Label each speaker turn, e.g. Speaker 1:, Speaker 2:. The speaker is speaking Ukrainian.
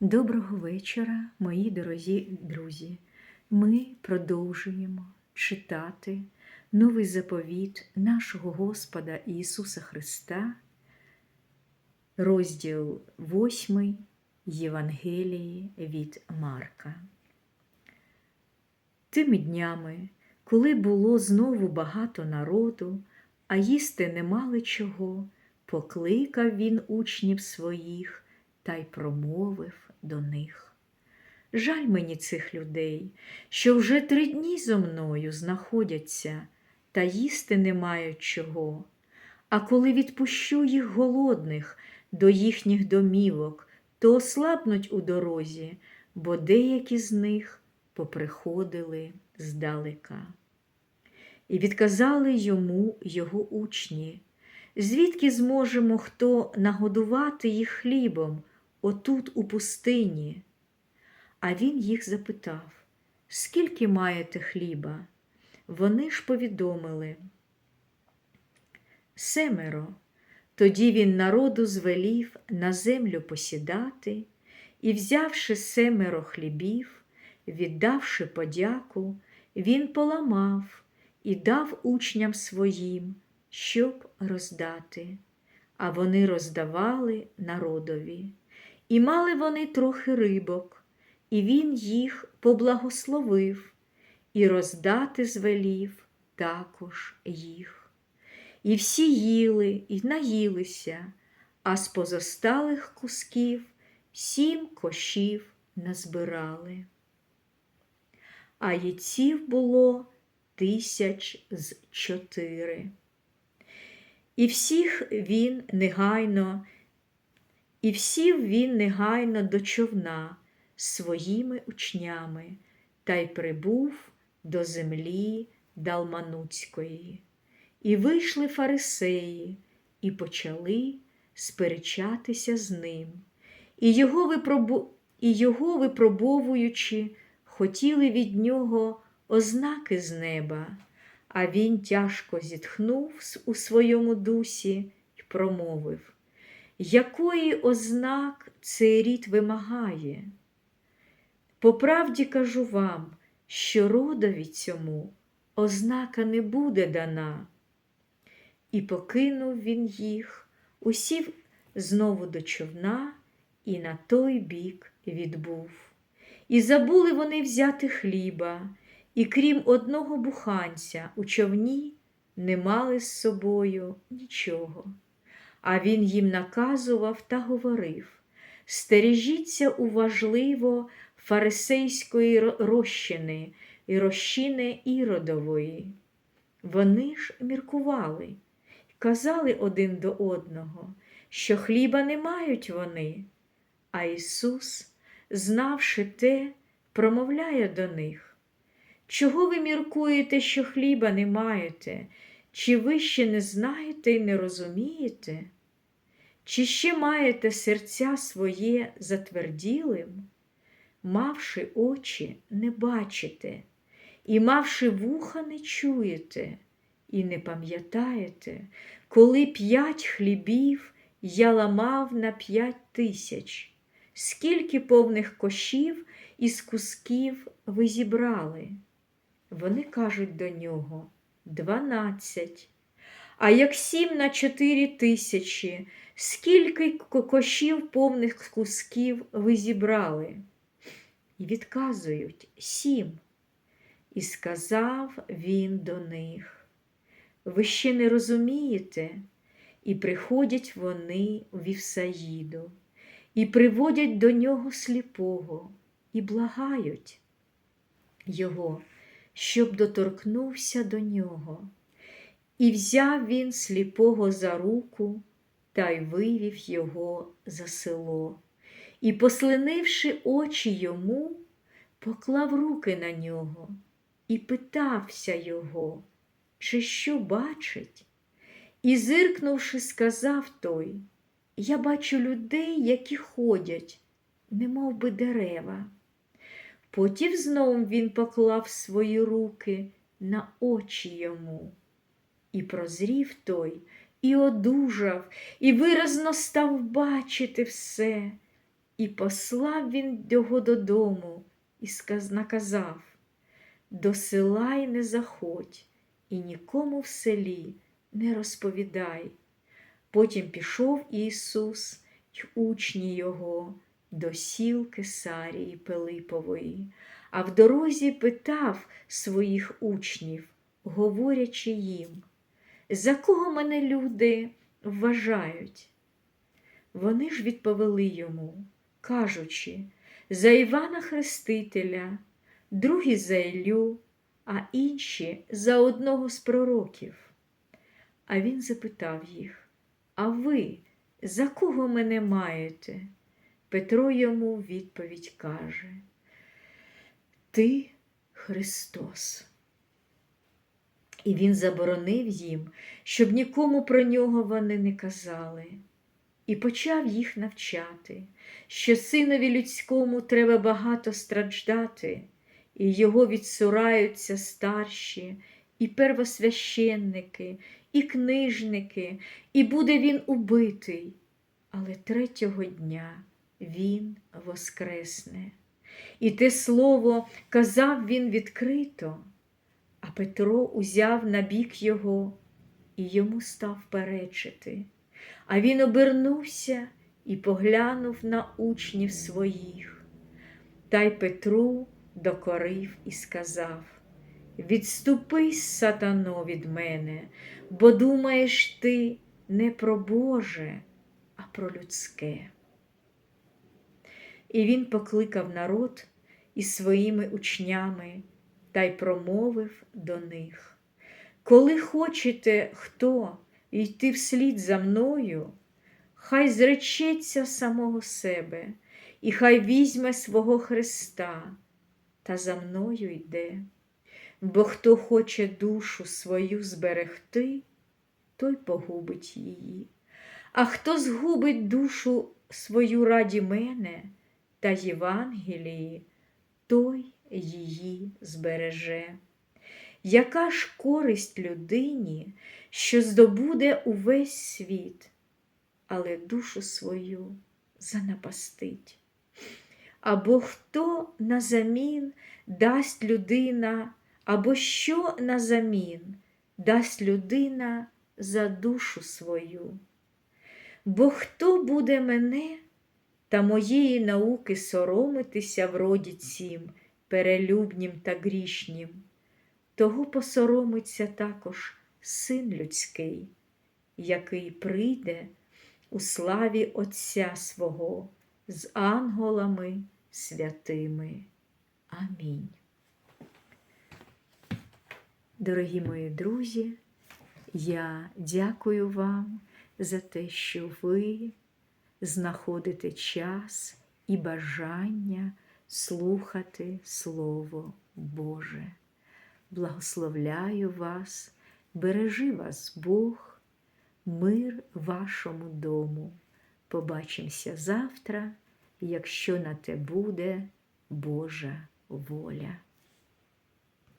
Speaker 1: Доброго вечора, мої дорозі друзі. Ми продовжуємо читати новий заповіт нашого Господа Ісуса Христа, розділ 8 Євангелії від Марка. Тими днями, коли було знову багато народу, а їсти не мали чого, покликав він учнів своїх та й промовив до них. Жаль мені цих людей, що вже три дні зо мною знаходяться та їсти не мають чого. А коли відпущу їх голодних до їхніх домівок, то ослабнуть у дорозі, бо деякі з них поприходили здалека. І відказали йому його учні, звідки зможемо хто нагодувати їх хлібом отут, у пустині? А він їх запитав, скільки маєте хліба? Вони ж повідомили. Семеро. Тоді він народу звелів на землю посідати і, взявши семеро хлібів, віддавши подяку, він поламав і дав учням своїм, щоб роздати. А вони роздавали народові. І мали вони трохи рибок, і він їх поблагословив, і роздати звелів також їх. І всі їли і наїлися, а з позосталих кусків сім кошів назбирали. А яйців було тисяч з чотири. І всіх він негайно, і всів він негайно до човна своїми учнями та й прибув до землі Далмануцької. І вийшли фарисеї і почали сперечатися з ним, і його, випробу... і його випробовуючи, хотіли від нього ознаки з неба, а він тяжко зітхнув у своєму дусі і промовив, якої ознак цей рід вимагає? По правді кажу вам, що родові цьому ознака не буде дана. І покинув він їх, усів знову до човна і на той бік відбув. І забули вони взяти хліба, і крім одного буханця, у човні не мали з собою нічого. А він їм наказував та говорив стережіться уважливо фарисейської розчини і розчини іродової. Вони ж міркували казали один до одного, що хліба не мають вони. А Ісус, знавши те, промовляє до них. Чого ви міркуєте, що хліба не маєте? Чи ви ще не знаєте і не розумієте? Чи ще маєте серця своє затверділим? Мавши очі, не бачите, і мавши вуха, не чуєте, і не пам'ятаєте, коли п'ять хлібів я ламав на п'ять тисяч, скільки повних кошів із кусків ви зібрали? Вони кажуть до нього дванадцять. А як сім на чотири тисячі, скільки кошів повних кусків ви зібрали? І відказують сім. І сказав він до них: Ви ще не розумієте? І приходять вони в Вівсаїду, і приводять до нього сліпого, і благають його, щоб доторкнувся до нього. І взяв він сліпого за руку та й вивів його за село. І, послинивши очі йому, поклав руки на нього і питався його, чи що бачить. І, зиркнувши, сказав той: Я бачу людей, які ходять, немов би дерева. Потім знову він поклав свої руки на очі йому. І прозрів той, і одужав, і виразно став бачити все, І послав він його додому і наказав до села й не заходь, і нікому в селі не розповідай. Потім пішов Ісус й учні його до сіл Кесарії Пилипової, а в дорозі питав своїх учнів, говорячи їм, за кого мене люди вважають? Вони ж відповіли йому, кажучи, за Івана Хрестителя, другі за Іллю, а інші за одного з пророків. А він запитав їх, а ви за кого мене маєте? Петро йому відповідь каже, Ти Христос. І він заборонив їм, щоб нікому про нього вони не казали, і почав їх навчати, що синові людському треба багато страждати, і його відсураються старші, і первосвященники, і книжники, і буде він убитий, але третього дня він воскресне. І те слово казав він відкрито, а Петро узяв на бік його і йому став перечити. А він обернувся і поглянув на учнів своїх. Та й Петру докорив і сказав: Відступись, сатано, від мене, бо думаєш ти не про Боже, а про людське. І він покликав народ із своїми учнями та й промовив до них. Коли хочете хто йти вслід за мною, хай зречеться самого себе, і хай візьме свого Христа та за мною йде. Бо хто хоче душу свою зберегти, той погубить її. А хто згубить душу свою раді мене та Євангелії, той її збереже. Яка ж користь людині, що здобуде увесь світ, але душу свою занапастить? Або хто назамін дасть людина, або що назамін дасть людина за душу свою? Бо хто буде мене та моєї науки соромитися в роді цім, перелюбнім та грішнім, того посоромиться також син людський, який прийде у славі Отця свого з анголами святими. Амінь. Дорогі мої друзі, я дякую вам за те, що ви знаходите час і бажання слухати Слово Боже. Благословляю вас, бережи вас Бог, мир вашому дому. Побачимося завтра, якщо на те буде Божа воля.